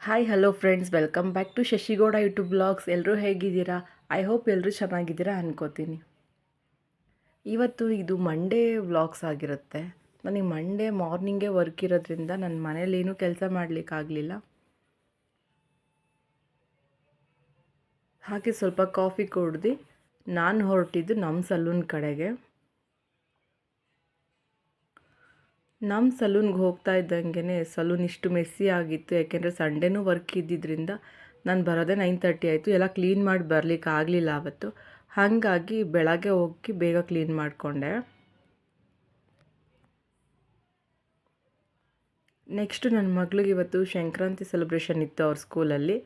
Hi hello friends welcome back to Shashi Gowda YouTube blogs ಎಲ್ಲರೂ ಹೇಗಿದ್ದೀರಾ? I hope ಎಲ್ಲರೂ ಚೆನ್ನಾಗಿದ್ದೀರಾ ಅನ್ಕೋತೀನಿ. ಇವತ್ತು ಇದು ಮಂಡೇ ವ್ಲಾಗ್ಸ್ ಆಗಿರುತ್ತೆ. ನನಗೆ ಮಂಡೇ ಮಾರ್ನಿಂಗೇ ವರ್ಕ್ ಇರೋದ್ರಿಂದ ನನ್ನ ಮನೇಲಿ ಏನೂ ಕೆಲಸ ಮಾಡಲಿಕ್ಕಾಗಲಿಲ್ಲ ಹಾಗೆ ಸ್ವಲ್ಪ ಕಾಫಿ ಕುಡ್ದು ನಾನು ಹೊರಟಿದ್ದು ನಮ್ಮ ಸಲೂನ್ ಕಡೆಗೆ. ನಮ್ಮ ಸಲೂನ್ಗೆ ಹೋಗ್ತಾ ಇದ್ದಂಗೆ ಸಲೂನ್ ಇಷ್ಟು ಮೆಸ್ಸಿ ಆಗಿತ್ತು. ಯಾಕೆಂದರೆ ಸಂಡೇನೂ ವರ್ಕ್ ಇದ್ದಿದ್ದರಿಂದ ನಾನು ಬರೋದೇ ನೈನ್ ತರ್ಟಿ ಆಯಿತು. ಎಲ್ಲ ಕ್ಲೀನ್ ಮಾಡಿ ಬರಲಿಕ್ಕೆ ಆಗಲಿಲ್ಲ ಆವತ್ತು ಹಾಗಾಗಿ ಬೆಳಗ್ಗೆ ಹೋಗಿ ಬೇಗ ಕ್ಲೀನ್ ಮಾಡಿಕೊಂಡೆ. ನೆಕ್ಸ್ಟ್ ನನ್ನ ಮಗಳಿಗೆ ಇವತ್ತು ಸಂಕ್ರಾಂತಿ ಸೆಲೆಬ್ರೇಷನ್ ಇತ್ತು ಅವ್ರ ಸ್ಕೂಲಲ್ಲಿ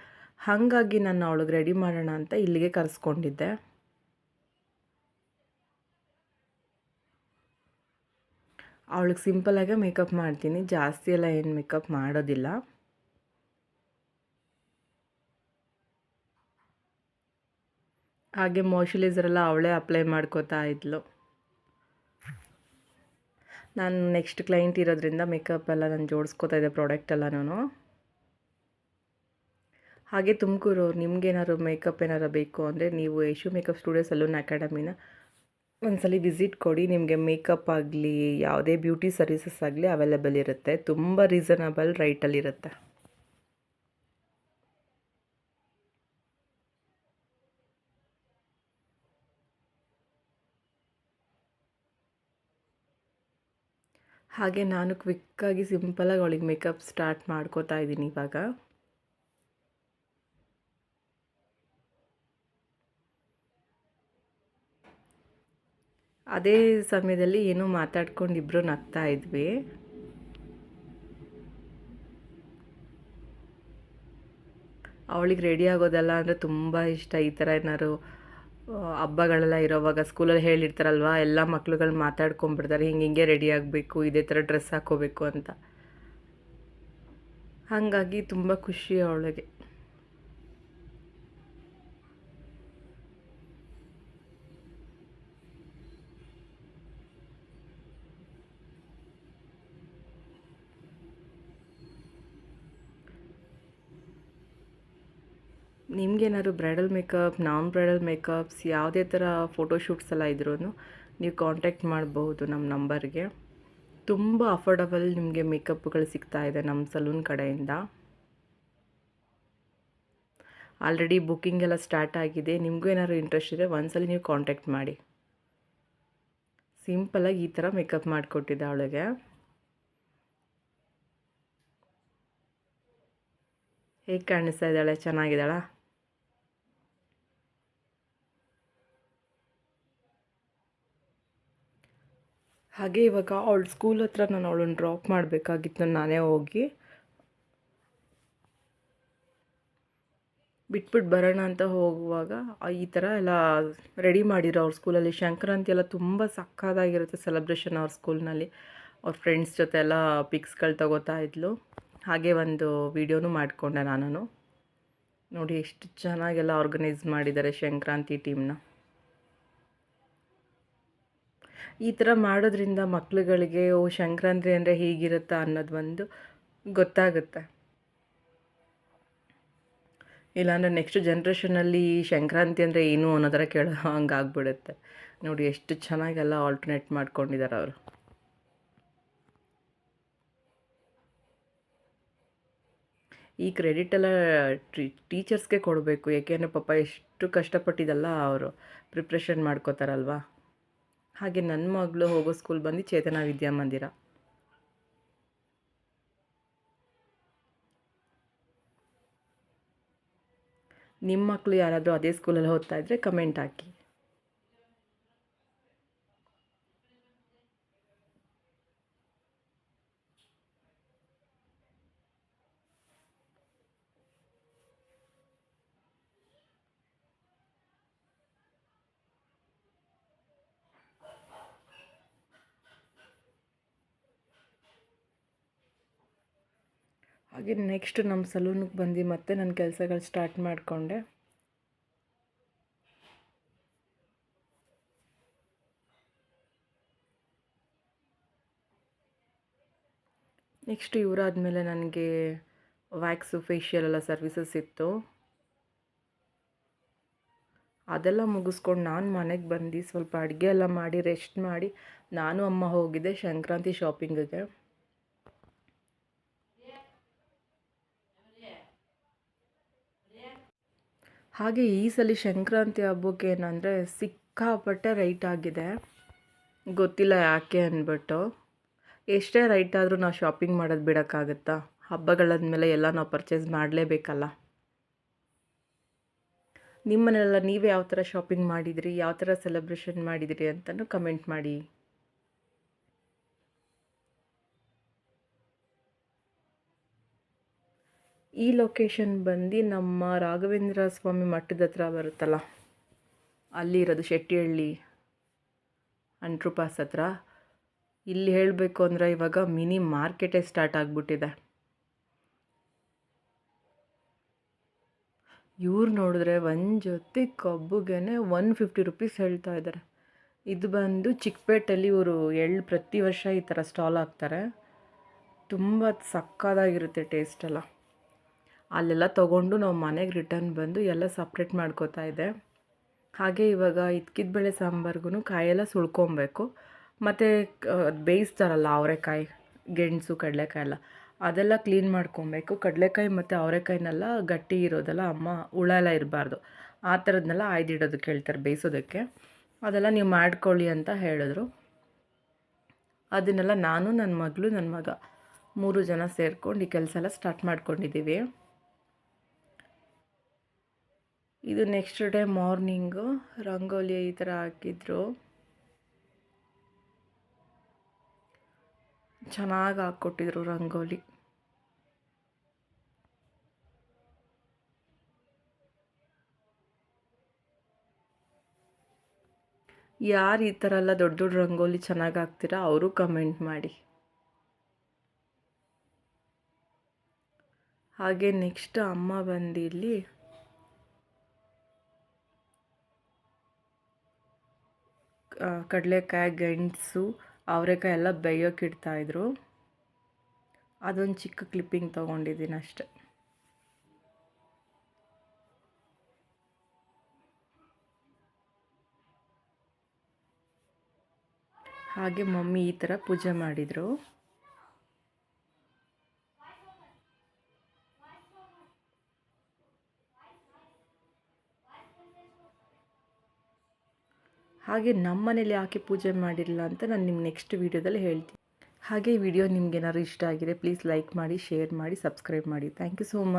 ಹಾಗಾಗಿ ನಾನು ಅವಳಿಗೆ ರೆಡಿ ಮಾಡೋಣ ಅಂತ ಇಲ್ಲಿಗೆ ಕರೆಸ್ಕೊಂಡಿದ್ದೆ. ಅವಳಿಗೆ ಸಿಂಪಲಾಗೇ ಮೇಕಪ್ ಮಾಡ್ತೀನಿ. ಜಾಸ್ತಿ ಎಲ್ಲ ಏನು ಮೇಕಪ್ ಮಾಡೋದಿಲ್ಲ. ಹಾಗೆ ಎಲ್ಲ ಅವಳೇ ಅಪ್ಲೈ ಮಾಡ್ಕೋತಾ ಇದ್ಲು. ನಾನು ನೆಕ್ಸ್ಟ್ ಕ್ಲೈಂಟ್ ಇರೋದ್ರಿಂದ ಮೇಕಪ್ ಎಲ್ಲ ನಾನು ಜೋಡಿಸ್ಕೋತಾ ಇದ್ದೆ ಪ್ರಾಡಕ್ಟ್ ಎಲ್ಲನೂ ಹಾಗೆ ತುಮಕೂರು ನಿಮ್ಗೇನಾದ್ರು ಮೇಕಪ್ ಏನಾರು ಬೇಕು ಅಂದರೆ ನೀವು ಯಶು ಮೇಕಪ್ ಸ್ಟುಡಿಯೋ ಸಲೂನ್ ಅಕಾಡೆಮಿನ ಒಂದ್ಸಲ ವಿಸಿಟ್ ಕೊಡಿ, ನಿಮಗೆ ಮೇಕಪ್ ಆಗಲಿ, ಯಾವುದೇ ಬ್ಯೂಟಿ ಸರ್ವಿಸಸ್ ಆಗಲಿ ಅವೈಲೇಬಲ್ ಇರುತ್ತೆ. ತುಂಬ ರೀಸನಬಲ್ ರೈಟಲ್ಲಿರುತ್ತೆ ಹಾಗೆ ನಾನು ಕ್ವಿಕ್ಕಾಗಿ ಸಿಂಪಲಾಗಿ ಅವಳಿಗೆ ಮೇಕಪ್ ಸ್ಟಾರ್ಟ್ ಮಾಡ್ಕೋತಾ ಇದ್ದೀನಿ ಇವಾಗ. ಅದೇ ಸಮಯದಲ್ಲಿ ಏನೋ ಮಾತಾಡ್ಕೊಂಡು ಇಬ್ಬರು ನಗ್ತಾ ಇದ್ವಿ. ಅವಳಿಗೆ ರೆಡಿ ಆಗೋದಲ್ಲ ಅಂದರೆ ತುಂಬ ಇಷ್ಟ. ಈ ಥರ ಏನಾದ್ರು ಹಬ್ಬಗಳೆಲ್ಲ ಇರೋವಾಗ ಸ್ಕೂಲಲ್ಲಿ ಹೇಳಿರ್ತಾರಲ್ವ, ಎಲ್ಲ ಮಕ್ಳುಗಳು ಮಾತಾಡ್ಕೊಂಬಿಡ್ತಾರೆ ಹಿಂಗೆ ಹಿಂಗೆ ರೆಡಿ ಆಗಬೇಕು, ಇದೇ ಥರ ಡ್ರೆಸ್ ಹಾಕೋಬೇಕು ಅಂತ. ಹಾಗಾಗಿ ತುಂಬ ಖುಷಿ ಅವಳಿಗೆ. ನಿಮಗೇನಾದ್ರು bridal makeup, non bridal makeups, ಯಾವುದೇ ಥರ ಫೋಟೋಶೂಟ್ಸ್ ಎಲ್ಲ ಇದ್ರೂ ನೀವು ಕಾಂಟ್ಯಾಕ್ಟ್ ಮಾಡಬಹುದು ನಮ್ಮ ನಂಬರ್ಗೆ. ತುಂಬ ಅಫೋರ್ಡಬಲ್ ನಿಮಗೆ ಮೇಕಪ್ಗಳು ಸಿಗ್ತಾ ಇದೆ ನಮ್ಮ ಸಲೂನ್ ಕಡೆಯಿಂದ. ಆಲ್ರೆಡಿ ಬುಕ್ಕಿಂಗ್ ಎಲ್ಲ ಸ್ಟಾರ್ಟ್ ಆಗಿದೆ. ನಿಮಗೂ ಏನಾದ್ರು ಇಂಟ್ರೆಸ್ಟ್ ಇದೆ ಒಂದ್ಸಲ ನೀವು ಕಾಂಟ್ಯಾಕ್ಟ್ ಮಾಡಿ. ಸಿಂಪಲಾಗಿ ಈ ಥರ ಮೇಕಪ್ ಮಾಡಿಕೊಟ್ಟಿದ್ದೆ ಅವಳಿಗೆ. ಹೇಗೆ ಕಾಣಿಸ್ತಾ ಇದ್ದಾಳೆ? ಚೆನ್ನಾಗಿದ್ದಾಳಾ? ಹಾಗೆ ಇವಾಗ ಅವಳು ಸ್ಕೂಲ್ ಹತ್ರ ನಾನು ಅವಳನ್ನು ಡ್ರಾಪ್ ಮಾಡಬೇಕಾಗಿತ್ತು ನಾನೇ ಹೋಗಿ. ಬಿಟ್ಬಿಟ್ಟು ಬರೋಣ ಅಂತ ಹೋಗುವಾಗ ಈ ಥರ ಎಲ್ಲ ರೆಡಿ ಮಾಡಿರೋ ಅವ್ರ ಸ್ಕೂಲಲ್ಲಿ ಸಂಕ್ರಾಂತಿ ಎಲ್ಲ ತುಂಬ ಸಕ್ಕದಾಗಿರುತ್ತೆ ಸೆಲೆಬ್ರೇಷನ್ ಅವ್ರ ಸ್ಕೂಲ್ನಲ್ಲಿ ಅವ್ರ ಫ್ರೆಂಡ್ಸ್ ಜೊತೆ ಎಲ್ಲ ಪಿಕ್ಸ್ಗಳು ತಗೋತಾ ಇದ್ಲು. ಹಾಗೆ ಒಂದು ವಿಡಿಯೋನೂ ಮಾಡಿಕೊಂಡೆ ನಾನು ನೋಡಿ ಎಷ್ಟು ಚೆನ್ನಾಗೆಲ್ಲ ಆರ್ಗನೈಸ್ ಮಾಡಿದ್ದಾರೆ ಸಂಕ್ರಾಂತಿ ಟೀಮ್ನ ಈ ಥರ ಮಾಡೋದ್ರಿಂದ ಮಕ್ಳುಗಳಿಗೆ, ಓ ಸಂಕ್ರಾಂತಿ ಅಂದರೆ ಹೀಗಿರುತ್ತಾ ಅನ್ನೋದು ಒಂದು ಗೊತ್ತಾಗುತ್ತೆ. ಇಲ್ಲಾಂದರೆ ನೆಕ್ಸ್ಟ್ ಜನ್ರೇಷನಲ್ಲಿ ಸಂಕ್ರಾಂತಿ ಅಂದರೆ ಏನು ಅನ್ನೋ ಥರ ಕೇಳೋ ಹಂಗೆ ಆಗ್ಬಿಡುತ್ತೆ ನೋಡಿ ಎಷ್ಟು ಚೆನ್ನಾಗೆಲ್ಲ ಆಲ್ಟರ್ನೇಟ್ ಮಾಡ್ಕೊಂಡಿದ್ದಾರೆ ಅವರು. ಈ ಕ್ರೆಡಿಟ್ ಎಲ್ಲ ಟೀಚರ್ಸ್ಗೆ ಕೊಡಬೇಕು ಏಕೆಂದರೆ ಪಾಪ ಎಷ್ಟು ಕಷ್ಟಪಟ್ಟಿದ್ದಲ್ಲ ಅವರು ಪ್ರಿಪ್ರೇಷನ್ ಮಾಡ್ಕೋತಾರಲ್ವ? ಹಾಗೆ ನನ್ನ ಮಗಳು ಹೋಗೋ ಸ್ಕೂಲ್ ಬಂದು ಚೇತನ ವಿದ್ಯಾಮಂದಿರ ನಿಮ್ಮ ಮಕ್ಕಳು ಯಾರಾದರೂ ಅದೇ ಸ್ಕೂಲಲ್ಲಿ ಓದ್ತಾ ಇದ್ದರೆ ಕಮೆಂಟ್ ಹಾಕಿ. ಹಾಗೆ ನೆಕ್ಸ್ಟ್ ನಮ್ಮ ಸಲೂನಿಗೆ ಬಂದು ಮತ್ತೆ ನನ್ನ ಕೆಲಸಗಳು ಸ್ಟಾರ್ಟ್ ಮಾಡಿಕೊಂಡೆ. ನೆಕ್ಸ್ಟ್ ಇವರಾದಮೇಲೆ ನನಗೆ ವ್ಯಾಕ್ಸು ಫೇಶಿಯಲ್ ಎಲ್ಲ ಸರ್ವಿಸಸ್ ಇತ್ತು. ಅದೆಲ್ಲ ಮುಗಿಸ್ಕೊಂಡು ನಾನು ಮನೆಗೆ ಬಂದು ಸ್ವಲ್ಪ ಅಡುಗೆ ಎಲ್ಲ ಮಾಡಿ ರೆಸ್ಟ್ ಮಾಡಿ, ನಾನು ಅಮ್ಮ ಹೋಗಿದ್ದೆ, ಸಂಕ್ರಾಂತಿ ಶಾಪಿಂಗಿಗೆ ಹಾಗೆ ಈ ಸಲ ಸಂಕ್ರಾಂತಿ ಹಬ್ಬಕ್ಕೆ ಏನಂದರೆ ಸಿಕ್ಕಾಪಟ್ಟೆ ರೈಟ್ ಆಗಿದೆ. ಗೊತ್ತಿಲ್ಲ ಯಾಕೆ ಅಂದ್ಬಿಟ್ಟು ಎಷ್ಟೇ ರೈಟ್ ಆದರೂ ನಾವು ಶಾಪಿಂಗ್ ಮಾಡೋದು ಬಿಡೋಕ್ಕಾಗುತ್ತಾ? ಹಬ್ಬಗಳಾದ್ಮೇಲೆ ಎಲ್ಲ ನಾವು ಪರ್ಚೇಸ್ ಮಾಡಲೇಬೇಕಲ್ಲ? ನಿಮ್ಮನೆಲ್ಲ ನೀವು ಯಾವ ಥರ ಶಾಪಿಂಗ್ ಮಾಡಿದಿರಿ? ಯಾವ ಥರ ಸೆಲೆಬ್ರೇಷನ್ ಮಾಡಿದಿರಿ ಅಂತಲೂ ಕಮೆಂಟ್ ಮಾಡಿ. ಈ ಲೊಕೇಶನ್ ಬಂದು ನಮ್ಮ ರಾಘವೇಂದ್ರ ಸ್ವಾಮಿ ಮಠದ ಹತ್ರ ಬರುತ್ತಲ್ಲ, ಅಲ್ಲಿ ಇರೋದು ಶೆಟ್ಟಿಹಳ್ಳಿ ಅಂಟ್ರು ಪಾಸ್ ಹತ್ರ. ಇಲ್ಲಿ ಹೇಳಬೇಕು ಅಂದರೆ ಇವಾಗ ಮಿನಿ ಮಾರ್ಕೆಟೇ ಸ್ಟಾರ್ಟ್ ಆಗಿಬಿಟ್ಟಿದೆ. ಇವ್ರು ನೋಡಿದ್ರೆ ಒಂದು ಜೊತೆ ಕಬ್ಬುಗೆ ಒನ್ ಫಿಫ್ಟಿ ರುಪೀಸ್ ಹೇಳ್ತಾ ಇದ್ದಾರೆ ಇದು ಬಂದು ಚಿಕ್ಕಪೇಟೆಯಲ್ಲಿ ಇವರು ಎಳ್ಳು ಪ್ರತಿ ವರ್ಷ ಈ ಥರ ಸ್ಟಾಲ್ ಹಾಕ್ತಾರೆ. ತುಂಬ ಸಕ್ಕದಾಗಿರುತ್ತೆ ಟೇಸ್ಟ್ ಎಲ್ಲ. ಅಲ್ಲೆಲ್ಲ ತೊಗೊಂಡು ನಾವು ಮನೆಗೆ ರಿಟರ್ನ್ ಬಂದು ಎಲ್ಲ ಸಪ್ರೇಟ್ ಮಾಡ್ಕೋತಾ ಇದೆ ಹಾಗೆ ಇವಾಗ ಇದ್ಕಿದ ಬೇಳೆ ಸಾಂಬಾರ್ಗೂ ಕಾಯೆಲ್ಲ ಸುಳ್ಕೊಬೇಕು. ಮತ್ತು ಬೇಯಿಸ್ತಾರಲ್ಲ ಅವರೆಕಾಯಿ, ಗೆಣಸು, ಕಡಲೆಕಾಯಿ ಎಲ್ಲ, ಅದೆಲ್ಲ ಕ್ಲೀನ್ ಮಾಡ್ಕೊಬೇಕು. ಕಡಲೆಕಾಯಿ ಮತ್ತು ಅವರೆಕಾಯಿನೆಲ್ಲ ಗಟ್ಟಿ ಇರೋದೆಲ್ಲ, ಅಮ್ಮ ಹುಳ ಎಲ್ಲ ಇರಬಾರ್ದು. ಆ ಥರದನ್ನೆಲ್ಲ ಆಯ್ದಿಡೋದಕ್ಕೆ ಹೇಳ್ತಾರೆ ಬೇಯಿಸೋದಕ್ಕೆ. ಅದೆಲ್ಲ ನೀವು ಮಾಡ್ಕೊಳ್ಳಿ ಅಂತ ಹೇಳಿದ್ರು. ಅದನ್ನೆಲ್ಲ ನಾನು ನನ್ನ ಮಗಳು ನನ್ನ ಮಗ ಮೂರು ಜನ ಸೇರ್ಕೊಂಡು ಈ ಕೆಲಸ ಎಲ್ಲ ಸ್ಟಾರ್ಟ್ ಮಾಡ್ಕೊಂಡಿದ್ದೀವಿ. ಇದು ನೆಕ್ಸ್ಟ್ ಡೇ ಮಾರ್ನಿಂಗು ರಂಗೋಲಿ ಈ ಥರ ಹಾಕಿದ್ರು. ಚೆನ್ನಾಗಿ ಹಾಕ್ಕೊಟ್ಟಿದ್ರು ರಂಗೋಲಿ. ಯಾರು ಈ ಥರ ಎಲ್ಲ ದೊಡ್ಡ ದೊಡ್ಡ ರಂಗೋಲಿ ಚೆನ್ನಾಗಿ ಹಾಕ್ತೀರಾ ಅವರು ಕಮೆಂಟ್ ಮಾಡಿ. ಹಾಗೆ ನೆಕ್ಸ್ಟ್ ಅಮ್ಮ ಬಂದಿಲ್ಲಿ ಕಡಲೆಕಾಯಿ, ಗೆಣಸು, ಅವರೆಕಾಯಿ ಎಲ್ಲ ಬೇಯೋಕೆ ಇಡ್ತಾಯಿದ್ರು. ಅದೊಂದು ಚಿಕ್ಕ ಕ್ಲಿಪ್ಪಿಂಗ್ ತೊಗೊಂಡಿದ್ದೀನಿ ಅಷ್ಟೆ. ಹಾಗೆ ಮಮ್ಮಿ ಈ ಥರ ಪೂಜೆ ಮಾಡಿದರು. ಹಾಗೆ ನಮ್ಮ ಮನೇಲಿ ಯಾಕೆ ಪೂಜೆ ಮಾಡಿರಲಿಲ್ಲ ಅಂತ ನಾನು ನಿಮ್ಮ ನೆಕ್ಸ್ಟ್ ವೀಡಿಯೋದಲ್ಲಿ ಹೇಳ್ತೀನಿ. ಹಾಗೆ ಈ ವಿಡಿಯೋ ನಿಮ್ಗೆ ಏನಾದ್ರು ಇಷ್ಟ ಆಗಿದೆ ಪ್ಲೀಸ್ ಲೈಕ್ ಮಾಡಿ ಶೇರ್ ಮಾಡಿ ಸಬ್ಸ್ಕ್ರೈಬ್ ಮಾಡಿ. Thank you so much